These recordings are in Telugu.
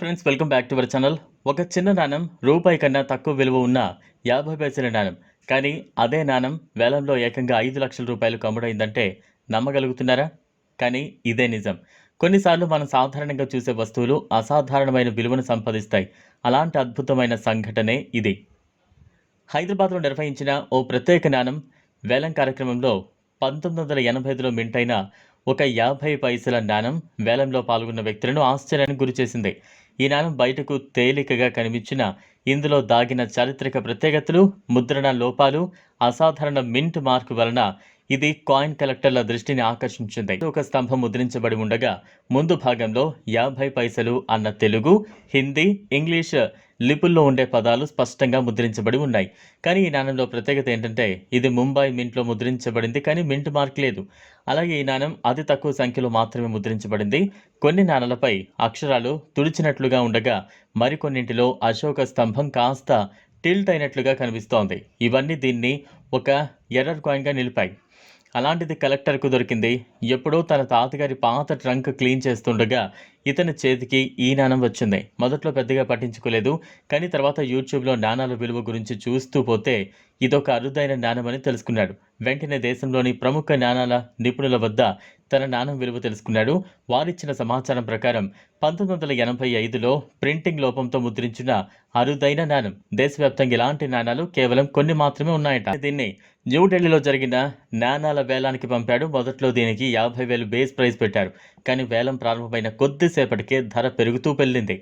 Friends welcome back to our channel. ఒక చిన్న నాణం రూపాయి కన్నా తక్కువ విలువ ఉన్న యాభై పైసల నాణం. కానీ అదే నాణం వేలంలో ఏకంగా ఐదు లక్షల రూపాయలు కమ్ముడైందంటే నమ్మగలుగుతున్నారా? కానీ ఇదే నిజం. కొన్నిసార్లు మనం సాధారణంగా చూసే వస్తువులు అసాధారణమైన విలువను సంపాదిస్తాయి. అలాంటి అద్భుతమైన సంఘటనే ఇది. హైదరాబాద్లో నిర్వహించిన ఓ ప్రత్యేక నాణం వేలం కార్యక్రమంలో పంతొమ్మిది వందల ఎనభై ఐదులో మింటైన ఒక యాభై పైసల నాణం వేలంలో పాల్గొన్న వ్యక్తులను ఆశ్చర్యానికి గురిచేసింది ఈనాడు బయటకు తేలికగా కనిపించిన ఇందులో దాగిన చారిత్రక ప్రత్యేకతలు ముద్రణ లోపాలు అసాధారణ మింట్ మార్కు వలన ఇది కాయిన్ కలెక్టర్ల దృష్టిని ఆకర్షించింది. ఒక స్తంభం ముద్రించబడి ఉండగా ముందు భాగంలో యాభై పైసలు అన్న తెలుగు హిందీ ఇంగ్లీష్ లిపుల్లో ఉండే పదాలు స్పష్టంగా ముద్రించబడి ఉన్నాయి. కానీ ఈ నాణంలో ప్రత్యేకత ఏంటంటే ఇది ముంబై మింట్లో ముద్రించబడింది కానీ మింట్ మార్క్ లేదు. అలాగే ఈ నాణం అతి తక్కువ సంఖ్యలో మాత్రమే ముద్రించబడింది. కొన్ని నాణాలపై అక్షరాలు తుడిచినట్లుగా ఉండగా మరికొన్నింటిలో అశోక స్తంభం కాస్త టిల్ట్ అయినట్లుగా కనిపిస్తోంది. ఇవన్నీ దీన్ని ఒక ఎర్రర్ కాయిన్గా నిలిపాయి. అలాంటిది కలెక్టర్కు దొరికింది. ఎప్పుడో తన తాతగారి పాత ట్రంక్ క్లీన్ చేస్తుండగా ఇతని చేతికి ఈ నాణం వచ్చింది. మొదట్లో పెద్దగా పట్టించుకోలేదు కానీ తర్వాత యూట్యూబ్లో నాణాల విలువ గురించి చూస్తూ పోతే ఇదొక అరుదైన నాణమని తెలుసుకున్నాడు. వెంటనే దేశంలోని ప్రముఖ నాణాల నిపుణుల వద్ద తన నాణం విలువ తెలుసుకున్నాడు. వారిచ్చిన సమాచారం ప్రకారం పంతొమ్మిది వందల ఎనభై ఐదులో ప్రింటింగ్ లోపంతో ముద్రించిన అరుదైన నాణం. దేశవ్యాప్తంగా ఇలాంటి నాణాలు కేవలం కొన్ని మాత్రమే ఉన్నాయట. దీన్ని న్యూఢిల్లీలో జరిగిన నాణాల వేలానికి పంపాడు. మొదట్లో దీనికి యాభై వేలు బేస్ ప్రైస్ పెట్టారు. కానీ వేలం ప్రారంభమైన కొద్దిసేపటికే ధర పెరుగుతూ వెళ్ళింది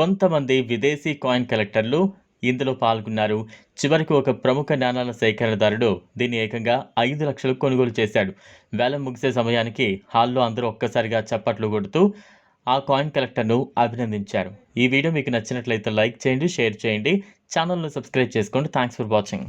కొంతమంది విదేశీ కాయిన్ కలెక్టర్లు ఇందులో పాల్గొన్నారు. చివరికి ఒక ప్రముఖ నాణాల సేకరణదారుడు దీన్ని ఏకంగా ఐదు లక్షలు కొనుగోలు చేశాడు. వేలం ముగిసే సమయానికి హాల్లో అందరూ ఒక్కసారిగా చప్పట్లు కొడుతూ ఆ కాయిన్ కలెక్టర్ను అభినందించారు. ఈ వీడియో మీకు నచ్చినట్లయితే లైక్ చేయండి షేర్ చేయండి. ఛానల్ను సబ్స్క్రైబ్ చేసుకోండి. Thanks for watching.